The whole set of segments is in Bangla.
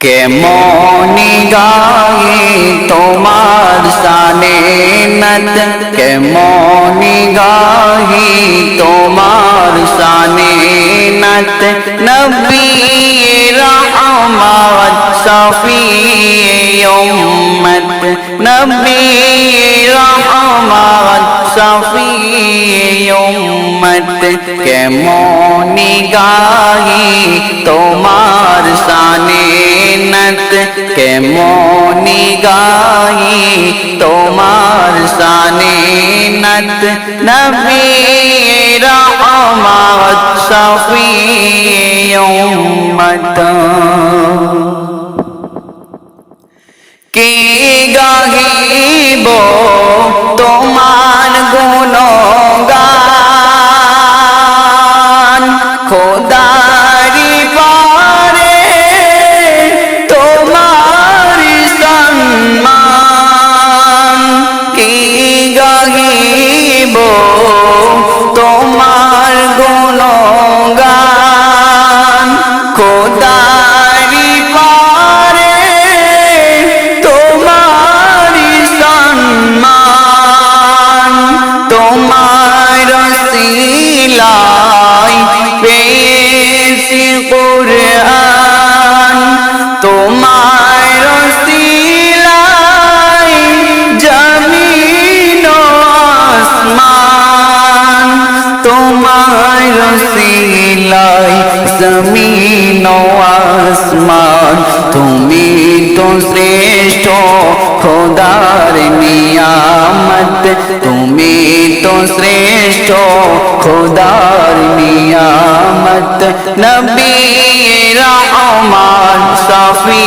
কেমনি গায়ে তোমার সানে নত? কেমনি গায়ে তোমার সানে নত? নবী রহমত সফি উম্মত। নবী রহমত সফি উম্মত। কেমনি গায়ে তোমার কেমনি গাই তোমার সানে নত? নবী রহমত সফি উম্মত। আসমান? তুমি তো শ্রেষ্ঠ, খোদার নিয়ামত। তুমি তো শ্রেষ্ঠ, খোদার নিয়ামত। নবী রহমান সফি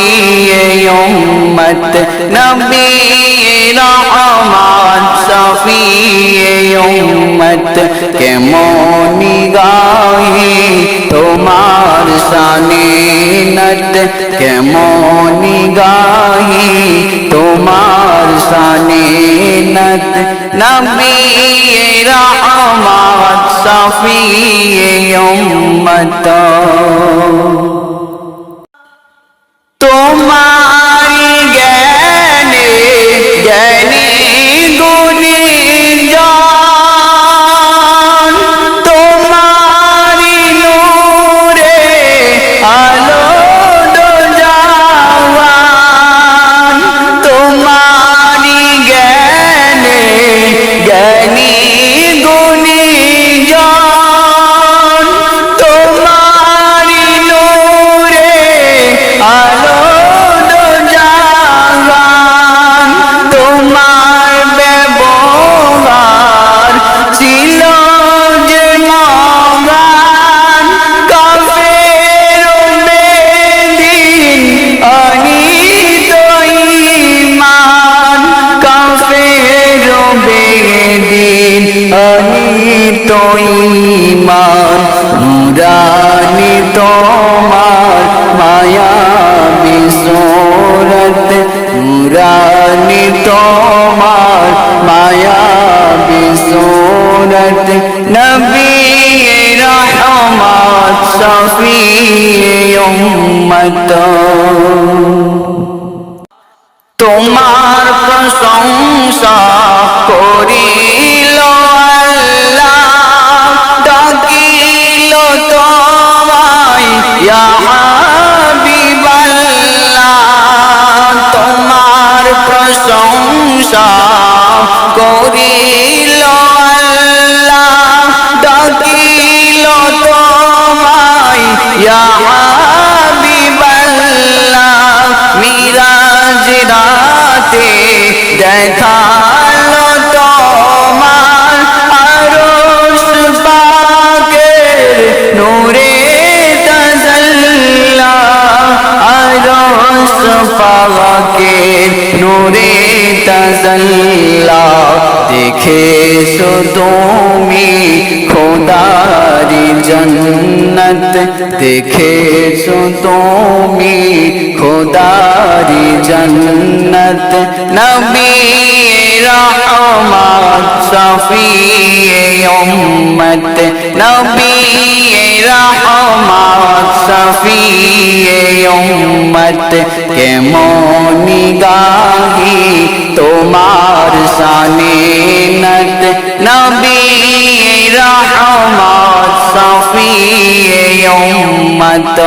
উম্মত। নবী রহমান সফি উম্মত। কেমনি গাহি তোমার সানে নত কেমনি গাহি তোমার সানে নত নবী রহমান সফি উম্মত। তোমার মায়া বিসরত নুরানি তোমার মায়া বিসরত নবী রহমত সফি উম্মত। তোমার তোমার প্রশংসা করিল ডাকিল তোমায়। মিরাজ রাতে দেখাল তাজাল্লা দেখেছ তুমি খোদারি জন্নত? দেখেছ তুমি খোদারি জন্নত? নবী রহমত সফি উম্মত। নবী রহমত উম্মত কেমনি গাহি তোমার সানে নত? নবী রহমত সফি উম্মত